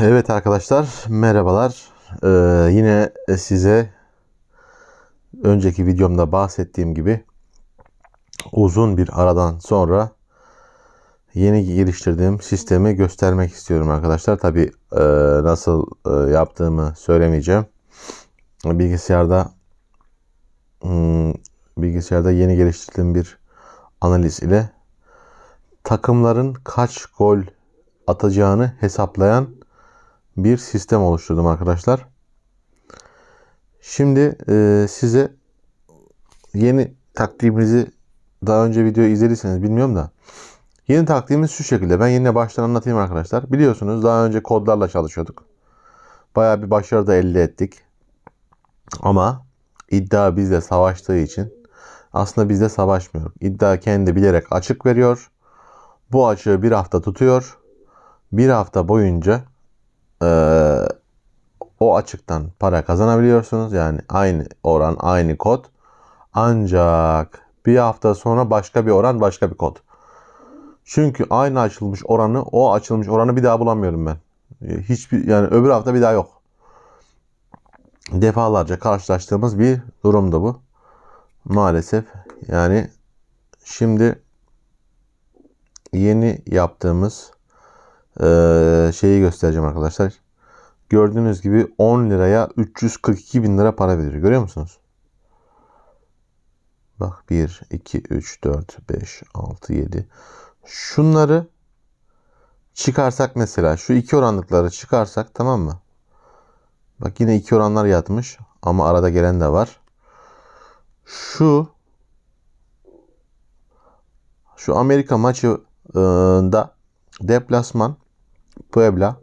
Evet arkadaşlar merhabalar. Ee, yine size önceki videomda bahsettiğim gibi uzun bir aradan sonra yeni geliştirdiğim sistemi göstermek istiyorum arkadaşlar. Tabi nasıl e, yaptığımı söylemeyeceğim. Bilgisayarda hmm, bilgisayarda yeni geliştirdiğim bir analiz ile takımların kaç gol atacağını hesaplayan bir sistem oluşturdum arkadaşlar. Şimdi e, size yeni taktiğimizi daha önce video izlediyseniz bilmiyorum da yeni taktiğimiz şu şekilde. Ben yine baştan anlatayım arkadaşlar. Biliyorsunuz daha önce kodlarla çalışıyorduk. Bayağı bir başarı da elde ettik. Ama iddia bizle savaştığı için aslında bizle savaşmıyor. İddia kendi bilerek açık veriyor. Bu açığı bir hafta tutuyor. Bir hafta boyunca e, o açıktan para kazanabiliyorsunuz. Yani aynı oran, aynı kod. Ancak bir hafta sonra başka bir oran, başka bir kod. Çünkü aynı açılmış oranı, o açılmış oranı bir daha bulamıyorum ben. Hiçbir yani öbür hafta bir daha yok. Defalarca karşılaştığımız bir durumdu bu. Maalesef. Yani şimdi yeni yaptığımız e, şeyi göstereceğim arkadaşlar. Gördüğünüz gibi 10 liraya 342 bin lira para veriyor. Görüyor musunuz? Bak 1, 2, 3, 4, 5, 6, 7. Şunları çıkarsak mesela şu iki oranlıkları çıkarsak tamam mı? Bak yine iki oranlar yatmış ama arada gelen de var. Şu şu Amerika maçında deplasman Puebla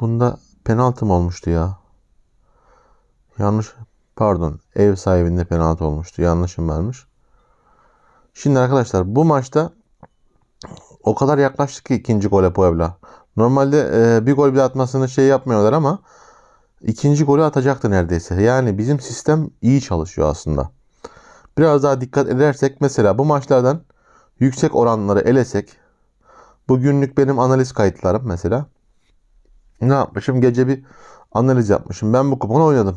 Bunda penaltı mı olmuştu ya? Yanlış pardon ev sahibinde penaltı olmuştu. Yanlışım varmış. Şimdi arkadaşlar bu maçta o kadar yaklaştık ki ikinci gole Puebla. Normalde e, bir gol bile atmasını şey yapmıyorlar ama ikinci golü atacaktı neredeyse. Yani bizim sistem iyi çalışıyor aslında. Biraz daha dikkat edersek mesela bu maçlardan yüksek oranları elesek bugünlük benim analiz kayıtlarım mesela ne yapmışım? Gece bir analiz yapmışım. Ben bu kuponu oynadım.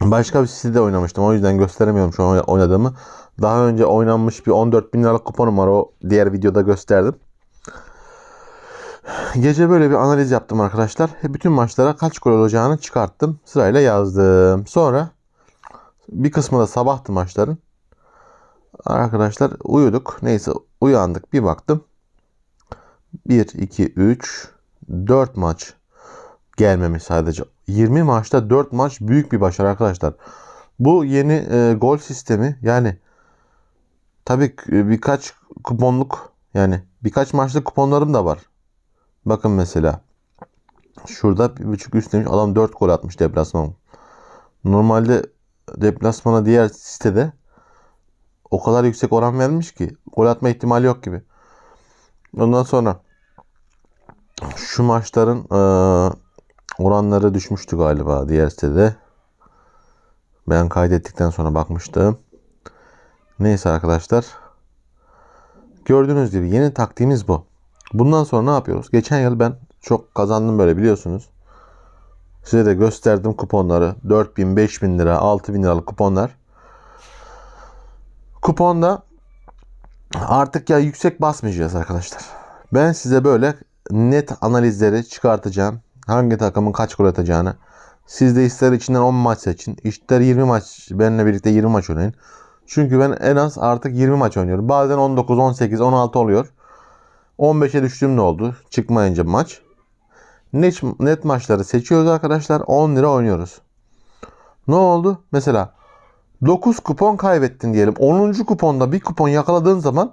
Başka bir sitede oynamıştım. O yüzden gösteremiyorum şu an oynadığımı. Daha önce oynanmış bir 14 bin liralık kuponum var. O diğer videoda gösterdim. Gece böyle bir analiz yaptım arkadaşlar. Bütün maçlara kaç gol olacağını çıkarttım. Sırayla yazdım. Sonra bir kısmı da sabahtı maçların. Arkadaşlar uyuduk. Neyse uyandık. Bir baktım. 1, 2, 3, 4 maç gelmemiş sadece. 20 maçta 4 maç büyük bir başarı arkadaşlar. Bu yeni e, gol sistemi yani tabii birkaç kuponluk yani birkaç maçlık kuponlarım da var. Bakın mesela şurada bir buçuk üst demiş adam 4 gol atmış deplasman. Normalde deplasmana diğer sitede o kadar yüksek oran vermiş ki gol atma ihtimali yok gibi. Ondan sonra şu maçların e, oranları düşmüştü galiba diğer sitede. Ben kaydettikten sonra bakmıştım. Neyse arkadaşlar. Gördüğünüz gibi yeni taktiğimiz bu. Bundan sonra ne yapıyoruz? Geçen yıl ben çok kazandım böyle biliyorsunuz. Size de gösterdim kuponları. 4000, 5000 lira, 6000 liralık kuponlar. Kuponda artık ya yüksek basmayacağız arkadaşlar. Ben size böyle net analizleri çıkartacağım. Hangi takımın kaç gol atacağını. Siz de ister içinden 10 maç seçin. İster 20 maç benimle birlikte 20 maç oynayın. Çünkü ben en az artık 20 maç oynuyorum. Bazen 19, 18, 16 oluyor. 15'e düştüğüm ne oldu? Çıkmayınca maç. Net, net maçları seçiyoruz arkadaşlar. 10 lira oynuyoruz. Ne oldu? Mesela 9 kupon kaybettin diyelim. 10. kuponda bir kupon yakaladığın zaman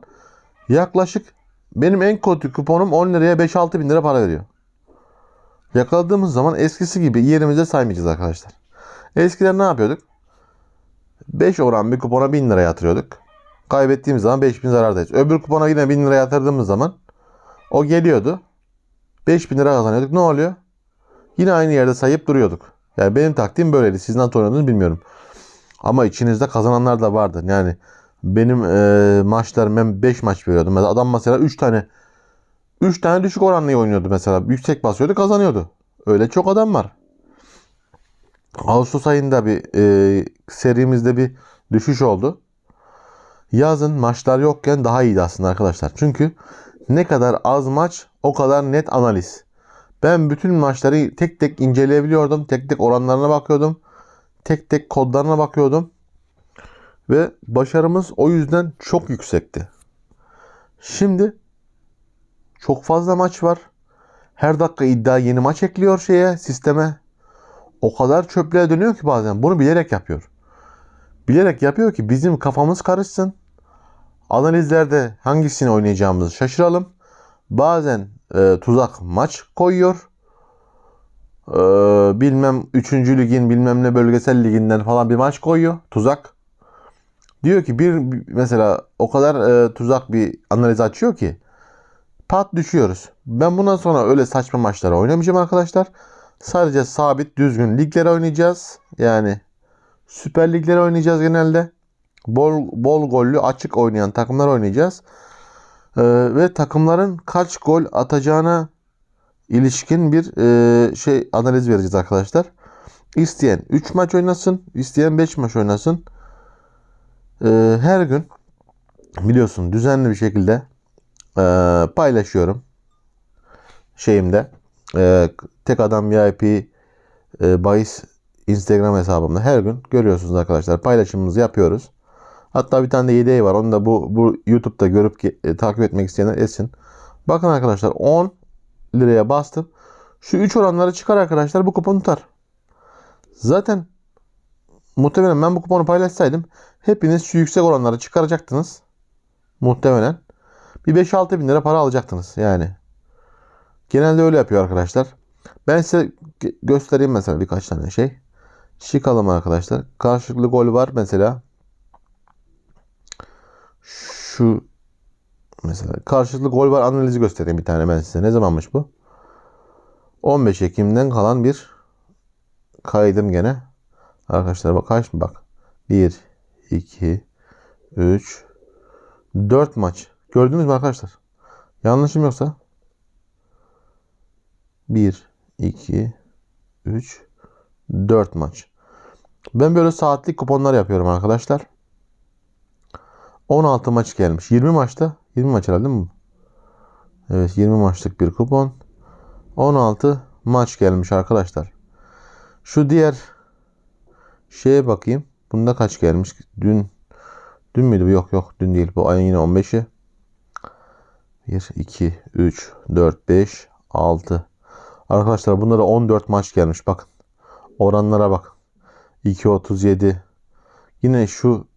yaklaşık benim en kötü kuponum 10 liraya 5-6 bin lira para veriyor. Yakaladığımız zaman eskisi gibi yerimize saymayacağız arkadaşlar. Eskiden ne yapıyorduk? 5 oran bir kupona 1000 lira yatırıyorduk. Kaybettiğimiz zaman 5000 zarardayız. Öbür kupona yine 1000 lira yatırdığımız zaman o geliyordu. 5000 lira kazanıyorduk. Ne oluyor? Yine aynı yerde sayıp duruyorduk. Yani benim taktiğim böyleydi. Sizin nasıl oynadığınızı bilmiyorum. Ama içinizde kazananlar da vardı. Yani benim e, maçlarım ben 5 maç veriyordum. Mesela adam mesela 3 tane 3 tane düşük oranlı oynuyordu mesela. Yüksek basıyordu kazanıyordu. Öyle çok adam var. Ağustos ayında bir e, serimizde bir düşüş oldu. Yazın maçlar yokken daha iyiydi aslında arkadaşlar. Çünkü ne kadar az maç o kadar net analiz. Ben bütün maçları tek tek inceleyebiliyordum. Tek tek oranlarına bakıyordum. Tek tek kodlarına bakıyordum. Ve başarımız o yüzden çok yüksekti. Şimdi çok fazla maç var. Her dakika iddia yeni maç ekliyor şeye, sisteme. O kadar çöplüğe dönüyor ki bazen. Bunu bilerek yapıyor. Bilerek yapıyor ki bizim kafamız karışsın. Analizlerde hangisini oynayacağımızı şaşıralım. Bazen e, tuzak maç koyuyor. E, bilmem 3. ligin bilmem ne bölgesel liginden falan bir maç koyuyor. Tuzak. Diyor ki bir mesela o kadar e, tuzak bir analiz açıyor ki pat düşüyoruz. Ben bundan sonra öyle saçma maçları oynamayacağım arkadaşlar. Sadece sabit düzgün ligler oynayacağız. Yani Süper Ligleri oynayacağız genelde. Bol bol gollü açık oynayan takımlar oynayacağız. Ee, ve takımların kaç gol atacağına ilişkin bir e, şey analiz vereceğiz arkadaşlar. İsteyen 3 maç oynasın, isteyen 5 maç oynasın. Ee, her gün biliyorsun düzenli bir şekilde e, paylaşıyorum şeyimde. E, tek adam VIP e, bahis Instagram hesabımda her gün görüyorsunuz arkadaşlar. Paylaşımımızı yapıyoruz. Hatta bir tane de yedeği var. Onu da bu, bu YouTube'da görüp e, takip etmek isteyenler etsin. Bakın arkadaşlar 10 liraya bastım. Şu 3 oranları çıkar arkadaşlar bu kupon tutar. Zaten muhtemelen ben bu kuponu paylaşsaydım hepiniz şu yüksek oranları çıkaracaktınız. Muhtemelen. Bir 5-6 bin lira para alacaktınız yani. Genelde öyle yapıyor arkadaşlar. Ben size gö- göstereyim mesela birkaç tane şey. Çıkalım arkadaşlar. Karşılıklı gol var mesela. Şu mesela karşılıklı gol var analizi göstereyim bir tane ben size. Ne zamanmış bu? 15 Ekim'den kalan bir kaydım gene. Arkadaşlar bak kaç mı bak. 1 2 3 4 maç. Gördünüz mü arkadaşlar? Yanlışım yoksa 1 2 3 4 maç. Ben böyle saatlik kuponlar yapıyorum arkadaşlar. 16 maç gelmiş. 20 maçta 20 maç herhalde mi? Evet 20 maçlık bir kupon. 16 maç gelmiş arkadaşlar. Şu diğer şeye bakayım. Bunda kaç gelmiş? Dün dün müydü bu? Yok yok dün değil. Bu ayın yine 15'i. 1 2 3 4 5 6 Arkadaşlar bunlara 14 maç gelmiş. Bakın. Oranlara bak. 2.37. Yine şu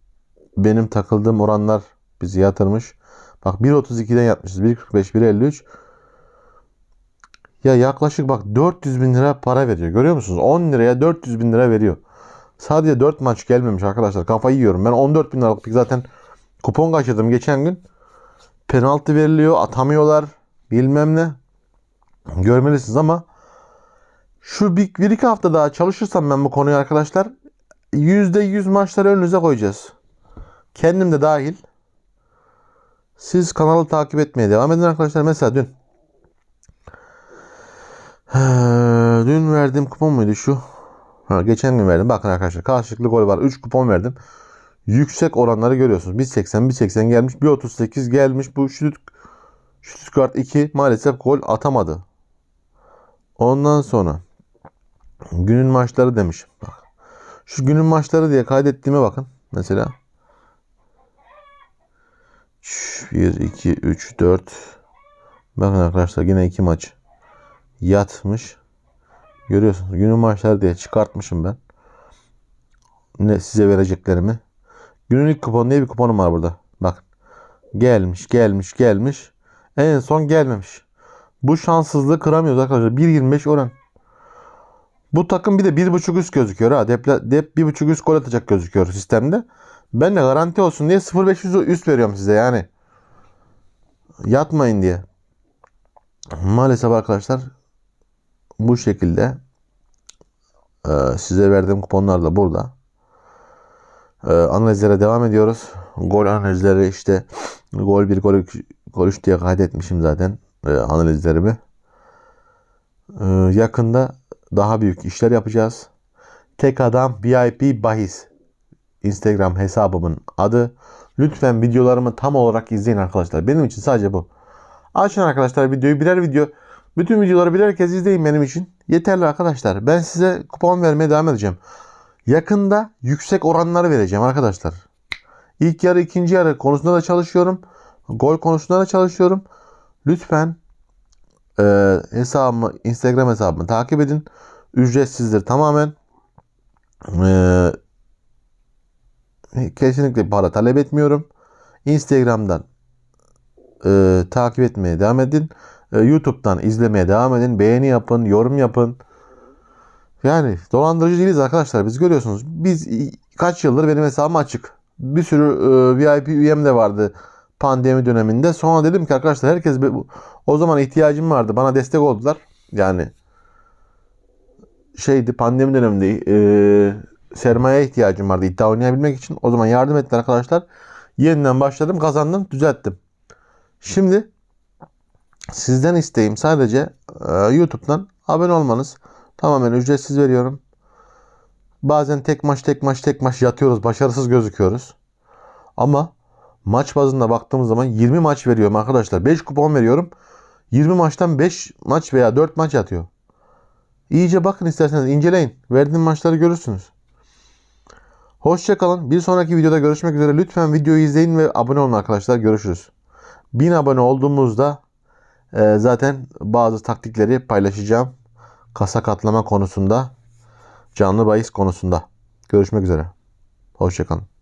benim takıldığım oranlar bizi yatırmış. Bak 1.32'den yatmışız. 1.45, 1.53. Ya yaklaşık bak 400 bin lira para veriyor. Görüyor musunuz? 10 liraya 400 bin lira veriyor. Sadece 4 maç gelmemiş arkadaşlar. Kafayı yiyorum. Ben 14 bin liralık zaten kupon kaçırdım geçen gün. Penaltı veriliyor. Atamıyorlar. Bilmem ne. Görmelisiniz ama şu bir, bir iki hafta daha çalışırsam ben bu konuyu arkadaşlar %100 maçları önünüze koyacağız. Kendim de dahil. Siz kanalı takip etmeye devam edin arkadaşlar. Mesela dün dün verdiğim kupon muydu şu? Ha, geçen gün verdim. Bakın arkadaşlar karşılıklı gol var. 3 kupon verdim. Yüksek oranları görüyorsunuz. 1.80 1.80 gelmiş. 1.38 gelmiş. Bu Stutt Stuttgart 2 maalesef gol atamadı. Ondan sonra günün maçları demiş. Bak. Şu günün maçları diye kaydettiğime bakın. Mesela 1, 2, 3, 4 Bakın arkadaşlar yine iki maç yatmış. Görüyorsunuz günün maçları diye çıkartmışım ben. Ne size vereceklerimi. Günün ilk kuponu diye bir kuponum var burada. Bakın. Gelmiş, gelmiş, gelmiş. En son gelmemiş. Bu şanssızlığı kıramıyoruz arkadaşlar. 1.25 oran. Bu takım bir de 1.5 üst gözüküyor ha. Dep, dep 1.5 üst gol atacak gözüküyor sistemde. Ben de garanti olsun diye 0.500 üst veriyorum size yani. Yatmayın diye. Maalesef arkadaşlar bu şekilde e, size verdiğim kuponlar da burada. E, analizlere devam ediyoruz. Gol analizleri işte gol 1 gol 2 gol 3 diye kaydetmişim zaten. e, analizlerimi. Yakında daha büyük işler yapacağız. Tek Adam VIP Bahis Instagram hesabımın adı. Lütfen videolarımı tam olarak izleyin arkadaşlar. Benim için sadece bu. Açın arkadaşlar videoyu birer video. Bütün videoları birer kez izleyin benim için. Yeterli arkadaşlar. Ben size kupon vermeye devam edeceğim. Yakında yüksek oranları vereceğim arkadaşlar. İlk yarı ikinci yarı konusunda da çalışıyorum. Gol konusunda da çalışıyorum. Lütfen e, hesabımı Instagram hesabımı takip edin. Ücretsizdir tamamen. E, kesinlikle para talep etmiyorum. Instagram'dan e, takip etmeye devam edin. E, YouTube'dan izlemeye devam edin. Beğeni yapın, yorum yapın. Yani dolandırıcı değiliz arkadaşlar. Biz görüyorsunuz. Biz kaç yıldır benim hesabım açık. Bir sürü e, VIP üyem de vardı pandemi döneminde. Sonra dedim ki arkadaşlar herkes o zaman ihtiyacım vardı. Bana destek oldular. Yani şeydi pandemi döneminde e, sermaye ihtiyacım vardı iddia oynayabilmek için. O zaman yardım ettiler arkadaşlar. Yeniden başladım, kazandım, düzelttim. Şimdi sizden isteğim sadece e, YouTube'dan abone olmanız. Tamamen ücretsiz veriyorum. Bazen tek maç tek maç tek maç yatıyoruz. Başarısız gözüküyoruz. Ama maç bazında baktığımız zaman 20 maç veriyorum arkadaşlar. 5 kupon veriyorum. 20 maçtan 5 maç veya 4 maç yatıyor. İyice bakın isterseniz inceleyin. Verdiğim maçları görürsünüz. Hoşçakalın. Bir sonraki videoda görüşmek üzere. Lütfen videoyu izleyin ve abone olun arkadaşlar. Görüşürüz. 1000 abone olduğumuzda e, zaten bazı taktikleri paylaşacağım. Kasa katlama konusunda, canlı bahis konusunda. Görüşmek üzere. Hoşçakalın.